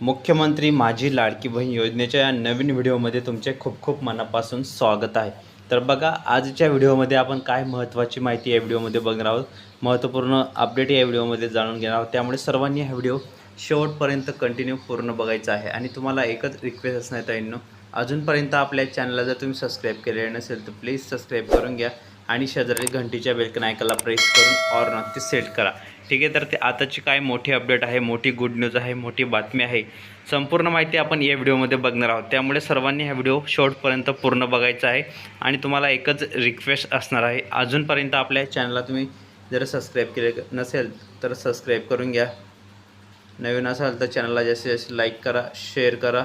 मुख्यमंत्री माझी लाडकी बहीण योजनेच्या या नवीन व्हिडिओमध्ये तुमचे खूप खूप मनापासून स्वागत आहे. तर बघा आजच्या व्हिडिओमध्ये आपण काय महत्त्वाची माहिती या व्हिडिओमध्ये बघणार आहोत. महत्त्वपूर्ण अपडेट या व्हिडिओमध्ये जाणून घेणार आहोत. त्यामुळे सर्वांनी हा व्हिडिओ शेवटपर्यंत कंटिन्यू पूर्ण बघायचा आहे. आणि तुम्हाला एकच रिक्वेस्ट असणार ताईंनो अजूनपर्यंत आपल्या चॅनलला जर तुम्ही सबस्क्राईब केलेलं नसेल तर प्लीज सबस्क्राईब करून घ्या. आणि शेजारी घंटीच्या बेलकन ऐकायला प्रेस करून ऑर नक्की सेट करा. ठीक आहे तर ते आताची काय मोठी अपडेट आहे मोठी गुड न्यूज आहे मोठी बातमी आहे संपूर्ण माहिती आपण या व्हिडिओमध्ये बघणार आहोत. त्यामुळे सर्वांनी हा व्हिडिओ शॉर्टपर्यंत पूर्ण बघायचा आहे. आणि तुम्हाला एकच रिक्वेस्ट असणार आहे. अजूनपर्यंत आपल्या चॅनलला तुम्ही जर सबस्क्राईब केले नसेल तर सबस्क्राईब करून घ्या. नवीन असाल तर चॅनलला जास्तीत जास्त लाईक करा शेअर करा.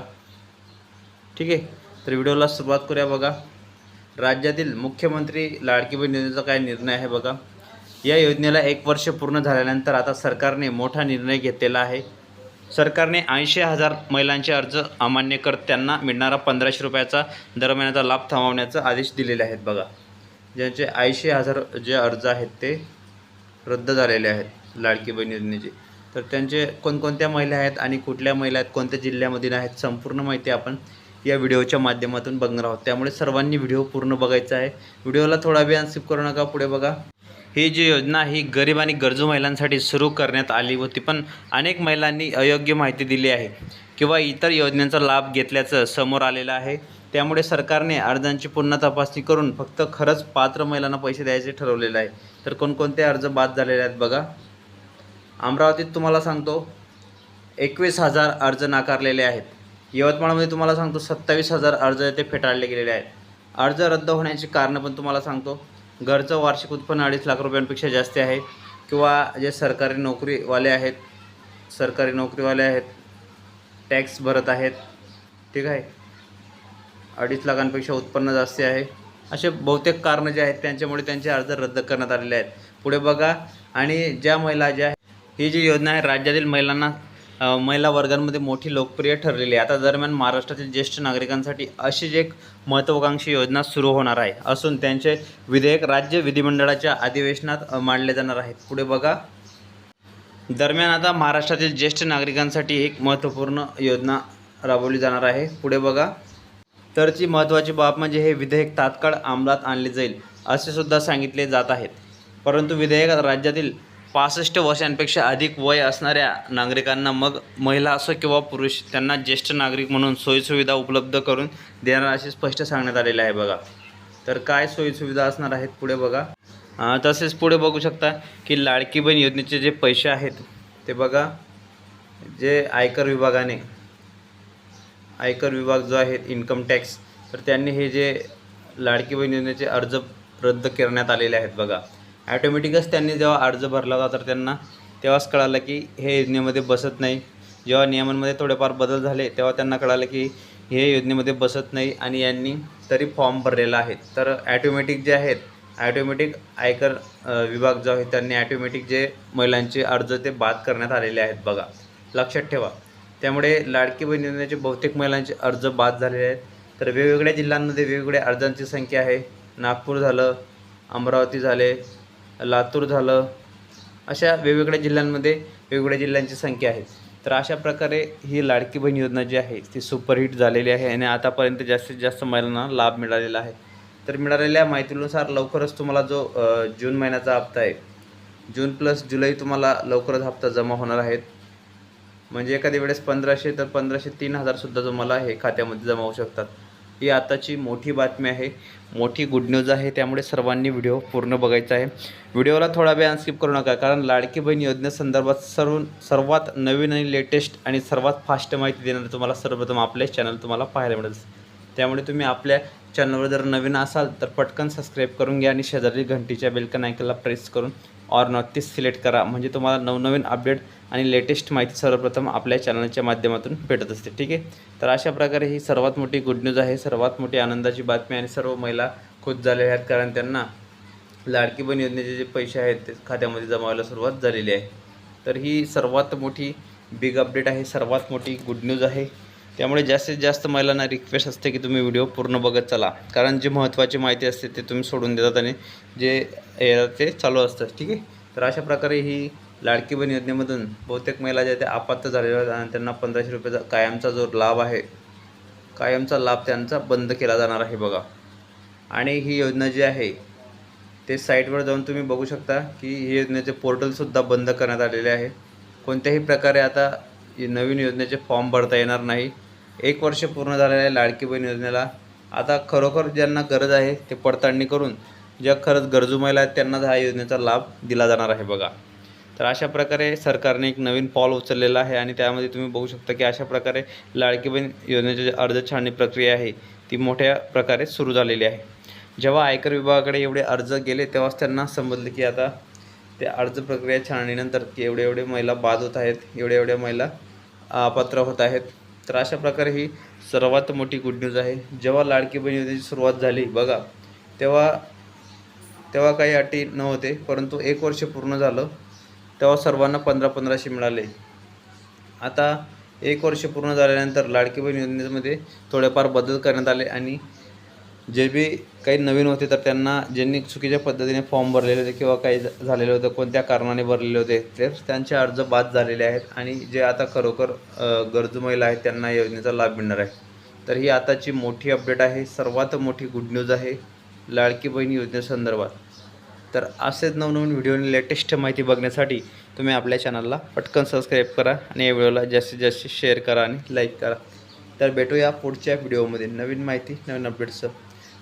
ठीक आहे तर व्हिडिओला सुरुवात करूया बघा. राज्यातील मुख्यमंत्री लाडकी बहीण योजनेचा काय निर्णय आहे बघा. या योजनेला एक वर्ष पूर्ण झाल्यानंतर आता सरकारने मोठा निर्णय घेतलेला आहे. सरकारने ऐंशी हजार महिलांचे अर्ज अमान्य करत त्यांना मिळणारा पंधराशे रुपयाचा दर महिन्याचा लाभ थांबवण्याचा आदेश दिलेले आहेत बघा. ज्यांचे ऐंशी हजार जे अर्ज आहेत ते रद्द झालेले आहेत लाडकी बहीण योजनेचे. तर त्यांचे कोणकोणत्या महिला आहेत आणि कुठल्या महिला आहेत कोणत्या जिल्ह्यामधील आहेत संपूर्ण माहिती आपण या व्हिडिओच्या माध्यमातून बघणार आहोत. त्यामुळे सर्वांनी व्हिडिओ पूर्ण बघायचा आहे. व्हिडिओला थोडा वेळ स्किप करू नका पुढे बघा. ही जी योजना ही गरीब आणि गरजू महिलांसाठी सुरू करण्यात आली होती पण अनेक महिलांनी अयोग्य माहिती दिली आहे किंवा इतर योजनांचा लाभ घेतल्याचं समोर आलेलं आहे. त्यामुळे सरकारने अर्जांची पुन्हा तपासणी करून फक्त खरंच पात्र महिलांना पैसे द्यायचे ठरवलेलं आहे. तर कोणकोणते अर्ज बाद झालेले आहेत बघा. अमरावतीत तुम्हाला सांगतो एकवीस हजार अर्ज नाकारलेले आहेत. यवतमाळमध्ये तुम्हाला सांगतो सत्तावीस हजार अर्ज ते फेटाळले गेलेले आहेत. अर्ज रद्द होण्याची कारणं पण तुम्हाला सांगतो. घरचं वार्षिक उत्पन्न अडीच लाख रुपयांपेक्षा जास्त आहे. किंवा जे सरकारी नोकरीवाले आहेत सरकारी नोकरीवाले आहेत टॅक्स भरत आहेत ठीक आहे. अडीच लाखांपेक्षा उत्पन्न जास्त आहे. असे बहुतेक कारणं जे आहेत त्यांच्यामुळे त्यांचे अर्ज रद्द करण्यात आलेले आहेत. पुढे बघा. आणि ज्या महिला ज्या ही जी योजना आहे राज्यातील महिलांना महिला वर्गांमध्ये मोठी लोकप्रिय ठरलेली आहे. आता दरम्यान महाराष्ट्रातील ज्येष्ठ नागरिकांसाठी अशीच एक महत्त्वाकांक्षी योजना सुरू होणार आहे असून त्यांचे विधेयक राज्य विधिमंडळाच्या अधिवेशनात मांडले जाणार आहेत. पुढे बघा. दरम्यान आता महाराष्ट्रातील ज्येष्ठ नागरिकांसाठी एक महत्त्वपूर्ण योजना राबवली जाणार आहे. पुढे बघा. तरची महत्त्वाची बाब म्हणजे हे विधेयक तात्काळ अंमलात आणले जाईल असे सुद्धा सांगितले जात आहेत. परंतु विधेयकात राज्यातील पासष्ट वर्षांपेक्षा अधिक वय असणाऱ्या नागरिकांना मग महिला असो किंवा पुरुष त्यांना ज्येष्ठ नागरिक म्हणून सोयीसुविधा उपलब्ध करून देणार असे स्पष्ट सांगण्यात आलेले आहे बघा. तर काय सोयीसुविधा असणार आहेत पुढे बघा. तसेच पुढे बघू शकता की लाडकी बहीण योजनेचे जे पैसे आहेत ते बघा. जे आयकर विभागाने आयकर विभाग जो आहे इन्कम टॅक्स तर त्यांनी हे जे लाडकी बहीण योजनेचे अर्ज रद्द करण्यात आलेले आहेत बघा. ॲटोमॅटिकच त्यांनी जेव्हा अर्ज भरला होता तर त्यांना तेव्हाच कळालं की हे योजनेमध्ये बसत नाही. जेव्हा नियमांमध्ये थोडेफार बदल झाले तेव्हा त्यांना कळालं की हे योजनेमध्ये बसत नाही आणि यांनी तरी फॉर्म भरलेला आहे. तर ॲटोमॅटिक जे आहेत ॲटोमॅटिक आयकर विभाग जो आहे त्यांनी ॲटोमॅटिक जे महिलांचे अर्ज ते बाद करण्यात आलेले आहेत बघा. लक्षात ठेवा. त्यामुळे लाडकी बहीण योजनेचे बहुतेक महिलांचे अर्ज बाद झालेले आहेत. तर वेगवेगळ्या जिल्ह्यांमध्ये वेगवेगळ्या अर्जांची संख्या आहे. नागपूर झालं अमरावती झाले लातूर झालं अशा वेगवेगळ्या जिल्ह्यांमध्ये वेगवेगळ्या जिल्ह्यांची संख्या आहे. तर अशा प्रकारे ही लाडकी बहीण योजना जी आहे ती सुपरहिट झालेली आहे आणि आतापर्यंत जास्तीत जास्त महिलांना लाभ मिळालेला आहे. तर मिळालेल्या माहितीनुसार लवकरच तुम्हाला जो जून महिन्याचा हप्ता आहे जून प्लस जुलै तुम्हाला लवकरच हप्ता जमा होणार आहेत. म्हणजे एखाद्या वेळेस पंधराशे तर पंधराशे तीन हजारसुद्धा तुम्हाला हे खात्यामध्ये जमा होऊ शकतात. ही आताची मोठी बातमी आहे. मोठी गुड न्यूज आहे. त्यामुळे सर्वांनी व्हिडिओ पूर्ण बघायचा आहे. व्हिडिओला थोडा वेळ स्किप करू नका कारण लाडकी बहीण योजनेसंदर्भात सर्व सर्वात नवीन आणि लेटेस्ट आणि सर्वात फास्ट माहिती देणारे तुम्हाला सर्वप्रथम आपले चॅनल तुम्हाला पाहायला मिळेल. त्यामुळे तुम्ही आपल्या चॅनलवर जर नवीन असाल तर पटकन सबस्क्राईब करून घ्या आणि शेजारी घंटीच्या बेलकन आयकनला प्रेस करून ऑर नक्कीच सिलेक्ट करा. म्हणजे तुम्हाला नवनवीन अपडेट आणि लेटेस्ट माहिती सर्वप्रथम आपल्या चॅनलच्या माध्यमातून भेटत असते. ठीक आहे? तर अशा प्रकारे ही सर्वात मोठी गुड न्यूज आहे. सर्वात मोठी आनंदाची बातमी आणि सर्व महिला खुश झालेल्या आहेत कारण त्यांना लाडकी बहीण योजनेचे जे पैसे आहेत ते खात्यामध्ये जमा व्हायला सुरुवात झालेली आहे. तर ही सर्वात मोठी बिग अपडेट आहे. सर्वात मोठी गुड न्यूज आहे. त्यामुळे जास्तीत जास्त महिलांना रिक्वेस्ट असते की तुम्ही व्हिडिओ पूर्ण बघत चला. कारण जी महत्त्वाची माहिती असते ते तुम्ही सोडून देतात आणि जे ते चालू असतं. ठीक आहे? तर अशा प्रकारे ही लाडकी बहीण योजनेमधून बहुतेक महिला ज्या त्या अपात्र झालेल्या आहेत आणि त्यांना पंधराशे रुपयाचा कायमचा जो लाभ आहे कायमचा लाभ त्यांचा बंद केला जाणार आहे बघा. आणि ही योजना जी आहे ते साईटवर जाऊन तुम्ही बघू शकता की ही योजनेचे पोर्टलसुद्धा बंद करण्यात आलेले आहे. कोणत्याही प्रकारे आता नवीन योजनेचे फॉर्म भरता येणार नाही. एक वर्ष पूर्ण झालेल्या आहे लाडकी बहीण योजनेला आता खरोखर ज्यांना गरज आहे ते पडताळणी करून ज्या खरंच गरजू महिला आहेत त्यांनाच ह्या योजनेचा लाभ दिला जाणार आहे बघा. तर अशा प्रकारे सरकारने एक नवीन पाऊल उचललेला आहे आणि त्यामध्ये तुम्ही बघू शकता की अशा प्रकारे लाडकी बहीण योजनेची जी अर्ज छाननी प्रक्रिया आहे ती मोठ्या प्रकारे सुरू झालेली आहे. जेव्हा आयकर विभागाकडे एवढे अर्ज गेले तेव्हाच त्यांना समजले की आता ते अर्ज प्रक्रिया छाननीनंतर की एवढे एवढे महिला बाद होत आहेत एवढ्या एवढ्या महिला अपात्र होत आहेत. तर अशा प्रकारे ही सर्वात मोठी गुड न्यूज आहे. जेव्हा लाडकी बहीण योजनेची सुरुवात झाली बघा तेव्हा तेव्हा काही अटी नव्हते परंतु एक वर्ष पूर्ण झालं तेव्हा सर्वांना पंधरा पंधराशे मिळाले. आता एक वर्ष पूर्ण झाल्यानंतर लाडकी बहीण योजनेमध्ये थोडेफार बदल करण्यात आले आणि जे बी काही नवीन होते तर त्यांना ज्यांनी चुकीच्या पद्धतीने फॉर्म भरलेले होते किंवा काही झालेले होते कोणत्या कारणाने भरलेले होते ते त्यांचे अर्ज बाद झालेले आहेत आणि जे आता खरोखर गरजू महिला आहेत त्यांना योजनेचा लाभ मिळणार आहे. तर ही आताची मोठी अपडेट आहे. सर्वात मोठी गुड न्यूज आहे लाडकी बहीण योजनेसंदर्भात तर असेच नवनवीन व्हिडिओ आणि लेटेस्ट माहिती बघण्यासाठी तुम्ही आपल्या चॅनलला पटकन सबस्क्राईब करा आणि या व्हिडिओला जास्तीत जास्त शेअर करा आणि लाईक करा. तर भेटूया पुढच्या व्हिडिओमध्ये नवीन माहिती नवीन अपडेट्सचं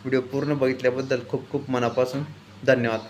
व्हिडिओ पूर्ण बघितल्याबद्दल खूप खूप मनापासून धन्यवाद.